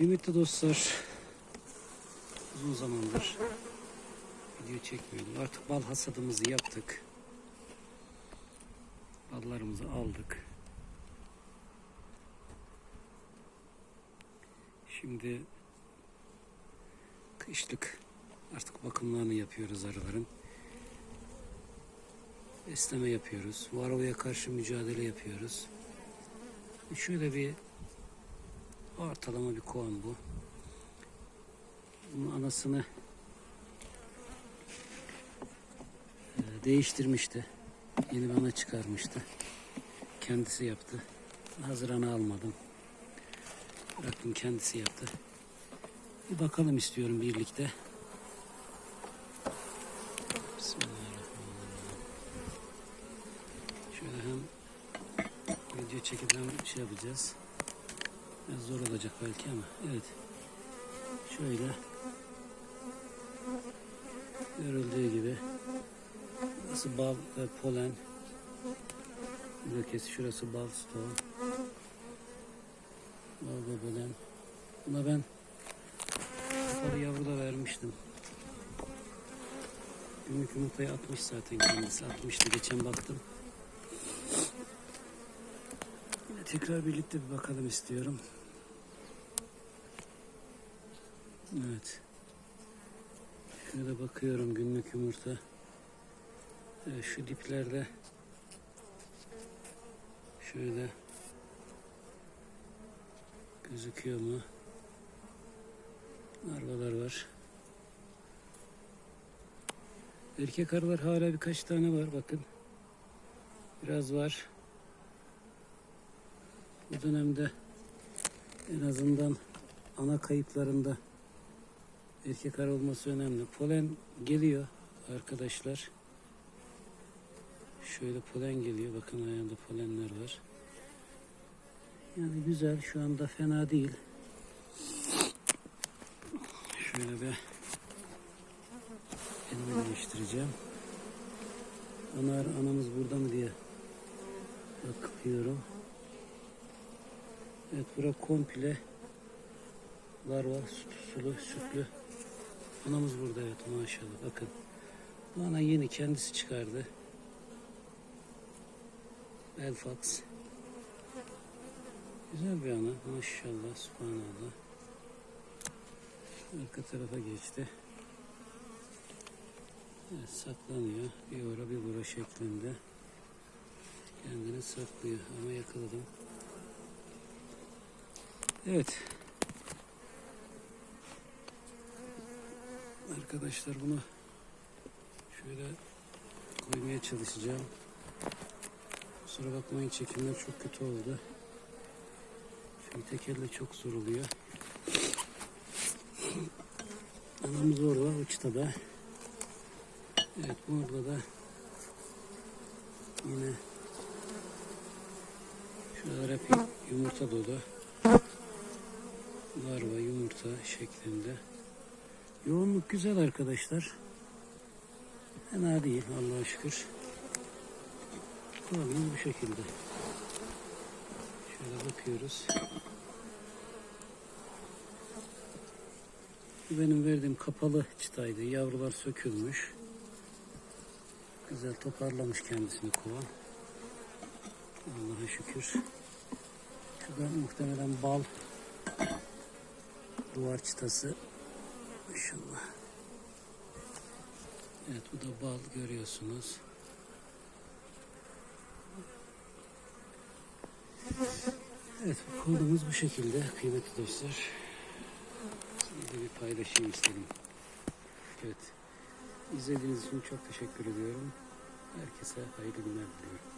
Kıymetli dostlar, uzun zamandır video çekmiyordum. Artık bal hasadımızı yaptık. Ballarımızı aldık. Şimdi kışlık artık bakımlarını yapıyoruz arıların. Besleme yapıyoruz. Varoya karşı mücadele yapıyoruz. Şöyle bir ortalama bir kovan bu. Bunun anasını e, değiştirmişti. Yeni bir ana çıkarmıştı. Kendisi yaptı. Hazır ana almadım. Bıraktım kendisi yaptı. Bir bakalım istiyorum birlikte. Bismillahirrahmanirrahim. Şöyle hem video çekip hem şey yapacağız. Biraz zor olacak belki ama evet. Şöyle. Görüldüğü gibi burası bal ve polen ülkesi şurası bal stoğu. Bal ve polen. Buna ben sarı yavru da vermiştim. Günlük yumurtayı atmış zaten kendisi atmıştı. Geçen baktım. Tekrar birlikte bir bakalım istiyorum. Evet. Şöyle bakıyorum günlük yumurta. Evet, şu diplerde şöyle gözüküyor mu? Arbalar var. Erkek arılar hala birkaç tane var bakın. Biraz var. Bu dönemde en azından ana kayıplarında erkek arı olması önemli. Polen geliyor arkadaşlar. Şöyle polen geliyor. Bakın ayağında polenler var. Yani güzel. Şu anda fena değil. Şöyle bir elimi değiştireceğim. Ana, anamız burada mı diye bakıyorum. Evet bura komple larva süt, sulu sütlü. Anamız burada evet maşallah bakın. Bu ana yeni kendisi çıkardı. Belfax. Güzel bir ana maşallah subhanallah. Arka tarafa geçti. Evet, saklanıyor. Bir ora bir bura şeklinde. Kendini saklıyor ama yakaladım. Evet. Arkadaşlar bunu şöyle koymaya çalışacağım. Kusura bakmayın çekimler çok kötü oldu. Çünkü tek elle çok zor oluyor. Anamız orada uçta da. Evet burada da yine şuralar hep yumurta dolu larva yumurta şeklinde. Yoğunluk güzel arkadaşlar. Fena değil Allah'a şükür. Kuralımız bu şekilde. Şöyle bakıyoruz. Benim verdiğim kapalı çıtaydı. Yavrular sökülmüş. Güzel toparlamış kendisini kovan. Allah'a şükür. Şurada muhtemelen bal duvar çıtası. Maşallah. Evet bu da bal görüyorsunuz. Evet konumuz bu şekilde kıymetli dostlar. Sizinle bir paylaşayım istedim. Evet. İzlediğiniz için çok teşekkür ediyorum. Herkese hayırlı günler diliyorum.